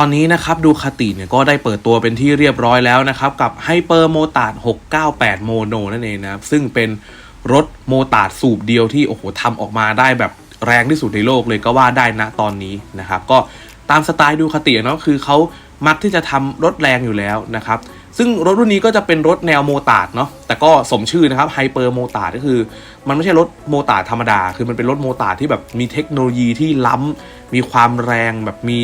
ตอนนี้นะครับดูคาติเนี่ยก็ได้เปิดตัวเป็นที่เรียบร้อยแล้วนะครับ กับ Hyper m o t a r 698 โมโนนั่นเองนะครับ ซึ่งเป็นรถโมตาร์สูบเดียวที่โอ้โหทำออกมาได้แบบแรงที่สุดในโลกเลยก็ว่าได้นะตอนนี้นะครับ ก็ตามสไตล์ดูคาติเนาะคือเขา มักที่จะทำรถแรงอยู่แล้วนะครับ ซึ่งรถรุ่นนี้ก็จะเป็นรถแนวโมตาร์ดเนาะแต่ก็สมชื่อนะครับไฮเปอร์โมตาร์ดก็คือ มันไม่ใช่รถโมตาร์ดธรรมดา คือมันเป็นรถโมตาร์ดที่แบบมีเทคโนโลยีที่ล้ำมีความแรงแบบมี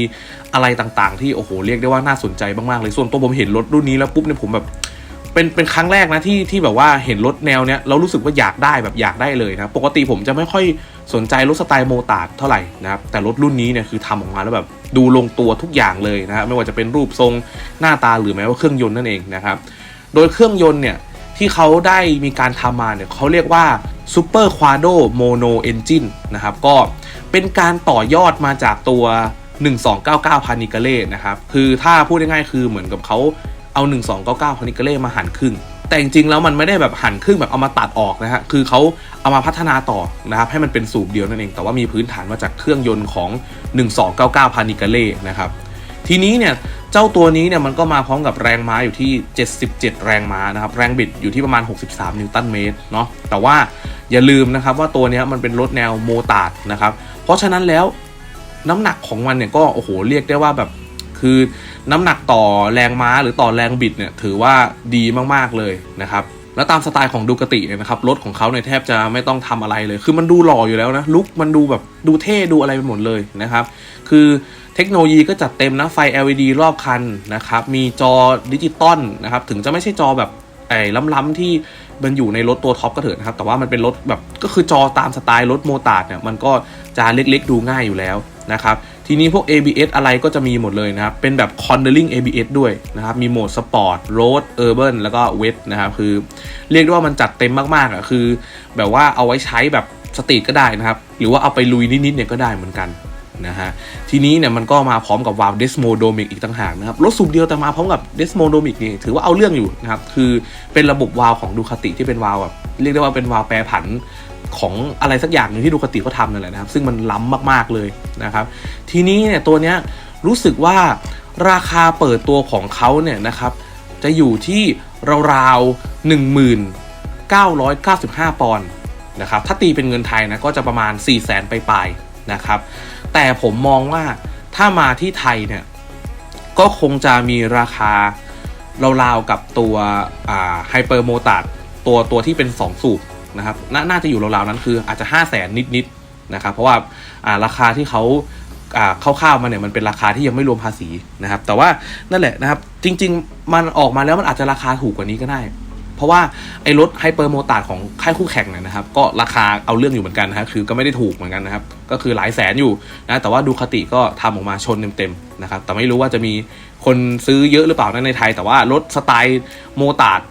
อะไรต่างๆ ที่โอ้โหเรียกได้ว่าน่าสนใจมากๆเลยส่วนตัวผมเห็นรถรุ่นนี้แล้วปุ๊บเนี่ยผมแบบเป็นเป็นครั้งแรกนะที่ที่แบบว่าเห็นรถแนวเนี้ยเรารู้สึกว่าอยากได้แบบอยากได้เลยนะปกติผมจะไม่ค่อยสนใจรถสไตล์โมตาร์ดเท่าไหร่นะครับแต่รถรุ่นนี้เนี่ยคือทำออกมาแล้วแบบ ดูลงตัวทุกอย่างเลยนะฮะไม่ว่าจะเป็นรูปทรงหน้าตาหรือแม้ว่าเครื่องยนต์นั่นเองนะครับ โดยเครื่องยนต์เนี่ยที่เขาได้มีการทำมาเนี่ยเขาเรียกว่า Super Quado Mono Engine นะครับก็เป็นการต่อยอดมาจากตัว 1299 พานิกาเล่นะครับ คือถ้าพูดง่ายๆคือเหมือนกับเขาเอา 1299 พานิกาเล่มาหั่นครึ่ง แต่จริงๆแล้วมันไม่ได้แบบหั่นครึ่งแบบเอามาตัดออกนะฮะคือเขาเอามาพัฒนาต่อนะครับให้มันเป็นสูบเดียวนั่นเอง แต่ว่ามีพื้นฐานมาจากเครื่องยนต์ของ 1299 พานิกาเล่นะครับทีนี้เนี่ยเจ้าตัวนี้เนี่ยมันก็มาพร้อมกับแรงม้าอยู่ที่ 77 แรงม้านะครับแรงบิดอยู่ที่ประมาณ 63 นิวตันเมตรเนาะแต่ว่าอย่าลืมนะครับว่าตัวนี้มันเป็นรถแนวโมตาร์ดนะครับเพราะฉะนั้นแล้วน้ำหนักของมันเนี่ยก็โอ้โหเรียกได้ว่าแบบคือ น้ำหนักต่อแรงม้าหรือต่อแรงบิดเนี่ยถือว่าดีมากๆเลยนะครับแล้วตามสไตล์ของดูกติเนี่ยนะครับรถของเขาเนี่ยแทบจะไม่ต้องทำอะไรเลย คือมันดูหล่ออยู่แล้วนะลุกมันดูแบบดูเท่ดูอะไรไปหมดเลยนะครับคือเทคโนโลยีก็จัดเต็มนะไฟ LED รอบคันนะครับมีจอดิจิตอลนะครับถึงจะไม่ใช่จอแบบไอ้ล้ำๆที่มันอยู่ในรถตัวท็อปก็เถอะนะครับแต่ว่ามันเป็นรถแบบก็คือจอตามสไตล์รถโมตาร์ดเนี่ยมันก็จะเล็กๆดูง่ายอยู่แล้วนะครับ ทีนี้พวก ABS อะไรก็จะมีหมดเลยนะครับ เป็นแบบ cornering ABS ด้วยนะครับ มีโหมดสปอร์ตโรดเออร์เบิแล้วก็เวทนะครับ คือเรียกได้ว่ามันจัดเต็มมากๆอะคือ แบบว่าเอาไว้ใช้แบบสตรีทก็ได้นะครับ หรือว่าเอาไปลุยนิดๆเนี่ยก็ได้เหมือนกันนะฮะทีนี้เนี่ยมันก็มาพร้อมกับวาล์วเดสโมโดมิกอีกต่างหากนะครับรถสูบเดียวแต่มาพร้อมกับเดสโมโดมิกนี่ถือว่าเอาเรื่องอยู่นะครับ คือเป็นระบบวาล์วของดูคาติที่เป็นวาล์วแบบเรียกได้ว่าเป็นวาล์วแปรผัน ของอะไรสักอย่างหนึ่งที่ดูคติเขาทำนั่นแหละนะครับ ซึ่งมันล้ำมากๆเลยนะครับ ทีนี้เนี่ยตัวเนี้ยรู้สึกว่าราคาเปิดตัวของเขาเนี่ยนะครับ จะอยู่ที่ราวๆ1995 ปอนด์นะครับ ถ้าตีเป็นเงินไทยนะก็จะประมาณ 4 0 0แสนไปลายๆนะครับ แต่ผมมองว่าถ้ามาที่ไทยเนี่ยก็คงจะมีราคาราวๆกับตัวไฮเปอร์โมตาร์ตัวตัวที่เป็น 2 สูบ นะครับนน่าจะอยู่ราวๆนั้นคืออาจจะ5 0 0แสนนิดๆนะครับเพราะว่าราคาที่เขาคร่าวๆมาเนี่ยมันเป็นราคาที่ยังไม่รวมภาษีนะครับ แต่ว่านั่นแหละนะครับ จริง ๆ มันออกมาแล้วมันอาจจะราคาถูกกว่านี้ก็ได้ เพราะว่าไอ้รถไฮเปอร์โมตาร์ของค่ายคู่แข่งเนี่ยนะครับ ก็ราคาเอาเรื่องอยู่เหมือนกันนะครับคือก็ไม่ได้ถูกเหมือนกันนะครับ ก็คือหลายแสนอยู่นะแต่ว่าดูคติก็ทำออกมาชนเต็มๆนะครับแต่ไม่รู้ว่าจะมีคนซื้อเยอะหรือเปล่านะในไทย แต่ว่ารถสไตล์โมตาร์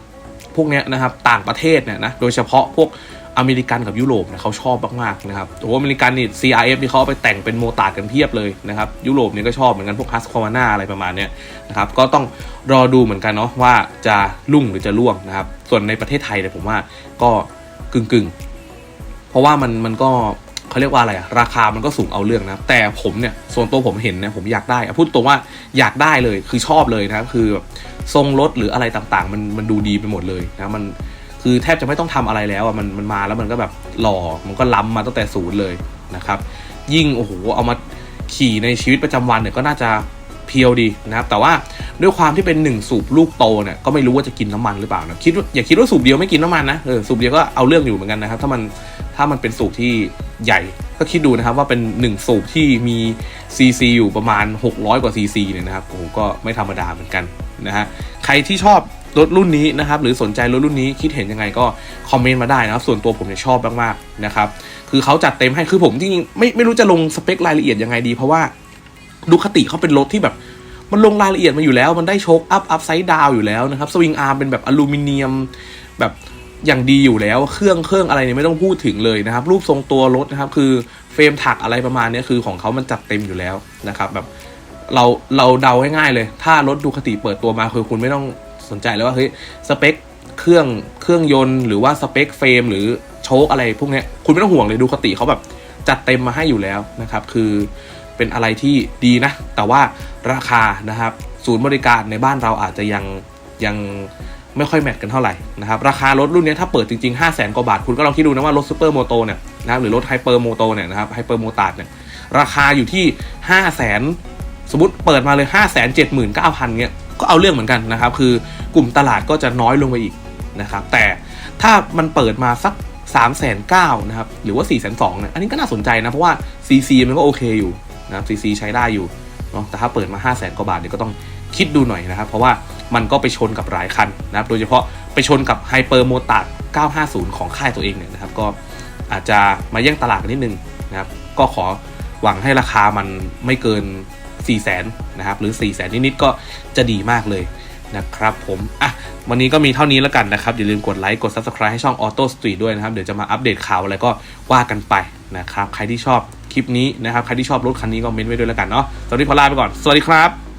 พวกเนี้ยนะครับต่างประเทศเนี่ยนะโดยเฉพาะพวกอเมริกันกับยุโรปเนี่ยเขาชอบมากๆนะครับโอ้อเมริกันนี่ CRF นี่เขาไปแต่งเป็นโมตาร์ดกันเพียบเลยนะครับยุโรปเนี่ยก็ชอบเหมือนกันพวกฮัสคอวาน่าอะไรประมาณเนี้ยนะครับก็ต้องรอดูเหมือนกันเนาะว่าจะลุ่งหรือจะล่วงนะครับส่วนในประเทศไทยเนี่ยผมว่าก็กึ่งๆ เพราะว่ามันมันก็ เขาเรียกว่าอะไรอะราคามันก็สูงเอาเรื่องนะแต่ผมเนี่ยส่วนตัวผมเห็นเนี่ยผมอยากได้พูดตรงว่าอยากได้เลยคือชอบเลยนะคือแบบทรงรถหรืออะไรต่างๆ มันมันดูดีไปหมดเลยนะมันคือแทบจะไม่ต้องทำอะไรแล้วอะมันมันมาแล้วมันก็แบบหล่อมันก็ล้ำมาตั้งแต่ศูนย์เลยนะครับ ยิ่งโอ้โหเอามาขี่ในชีวิตประจำวันเนี่ยก็น่าจะเพียวดีนะครับ แต่ว่าด้วยความที่เป็นหนึ่งสูบลูกโตเนี่ยก็ไม่รู้ว่าจะกินน้ำมันหรือเปล่านะคิดอย่าคิดว่าสูบเดียวไม่กินน้ำมันนะเออสูบเดียวก็เอาเรื่องอยู่เหมือนกันนะครับ ถ้ามัน ถ้ามันเป็นสูบที่ใหญ่ก็คิดดูนะครับว่าเป็นหนึ่งสูบที่มีซีซีอยู่ประมาณ 600 กว่าซีซีเนี่ยนะครับโอ้โหก็ไม่ธรรมดาเหมือนกันนะฮะใครที่ชอบรถรุ่นนี้นะครับหรือสนใจรถรุ่นนี้คิดเห็นยังไงก็คอมเมนต์มาได้นะครับ ส่วนตัวผมเนี่ยชอบมากๆนะครับคือเขาจัดเต็มให้คือผมจริงๆไม่ไม่รู้จะลงสเปครายละเอียดยังไงดี เพราะว่าดูคติเขาเป็นรถที่แบบมันลงรายละเอียดมาอยู่แล้ว มันได้โชคอัพอัพไซด์ดาวอยู่แล้วนะครับสวิงอาร์มเป็นแบบอลูมิเนียมแบบ อย่างดีอยู่แล้ว เครื่องเครื่องอะไรเนี่ยไม่ต้องพูดถึงเลยนะครับ รูปทรงตัวรถนะครับ คือเฟรมถักอะไรประมาณนี้คือของเขามันจัดเต็มอยู่แล้วนะครับ แบบเราเราเดาง่ายๆเลย ถ้ารถดูคติเปิดตัวมาคือคุณไม่ต้องสนใจเลยว่าเฮ้ยสเปคเครื่องเครื่องยนต์หรือว่าสเปคเฟรมหรือโชคอะไรพวกนี้คุณไม่ต้องห่วงเลยดูคติเขาแบบจัดเต็มมาให้อยู่แล้วนะครับ คือเป็นอะไรที่ดีนะ แต่ว่าราคานะครับ ศูนย์บริการในบ้านเราอาจจะยังยัง ไม่ค่อยแมทกันเท่าไหร่นะครับราคารถรุ่นนี้ถ้าเปิดจริงๆ 5 0 0 0 0 0กว่าบาท คุณก็ลองคิดดูนะว่ารถซูเปอร์โมโตเนี่ยนะครับหรือรถไฮเปอร์โมโตเนี่ยนะครับไฮเปอร์โมตาร์เนี่ยราคาอยู่ที่ 5 0 0 0 0 0สมมติเปิดมาเลย 5 7 9 0 0 0เนี่ยก็เอาเรื่องเหมือนกันนะครับ คือกลุ่มตลาดก็จะน้อยลงไปอีกนะครับแต่ถ้ามันเปิดมาสัก 3 9 0 0 0นะครับหรือว่า 4 2 0 0 0เนี่ยอันนี้ก็น่าสนใจนะ เพราะว่า CC มันก็โอเคอยู่นะครับ CC ใช้ได้อยู่เนาะแต่ถ้าเปิดมา 5 0 0 0 0 0กว่าบาทเนี่ยก็ต้อง คิดดูหน่อยนะครับ เพราะว่ามันก็ไปชนกับหลายคันนะครับ โดยเฉพาะไปชนกับ Hyper m o t a r 950 ของค่ายตัวเองเนี่ยนะครับ ก็อาจจะมาแย่งตลาดกันนิดนึงนะครับ ก็ขอหวังให้ราคามันไม่เกิน 4 0 0 0 0 0นะครับ หรือ 4 0 0 0 0 0นิดๆก็จะดีมากเลยนะครับผม อะ วันนี้ก็มีเท่านี้แล้วกันนะครับ อย่าลืมกดไลค์ กด Subscribe ให้ช่อง Auto Street ด้วยนะครับ เดี๋ยวจะมาอัปเดตข่าวอะไรก็ว่ากันไปนะครับ ใครที่ชอบคลิปนี้นะครับ ใครที่ชอบรถคันนี้ก็เม้นไว้ด้วยแล้วกันเนาะตอนนี้ขอลาไปก่อน สวัสดีครับ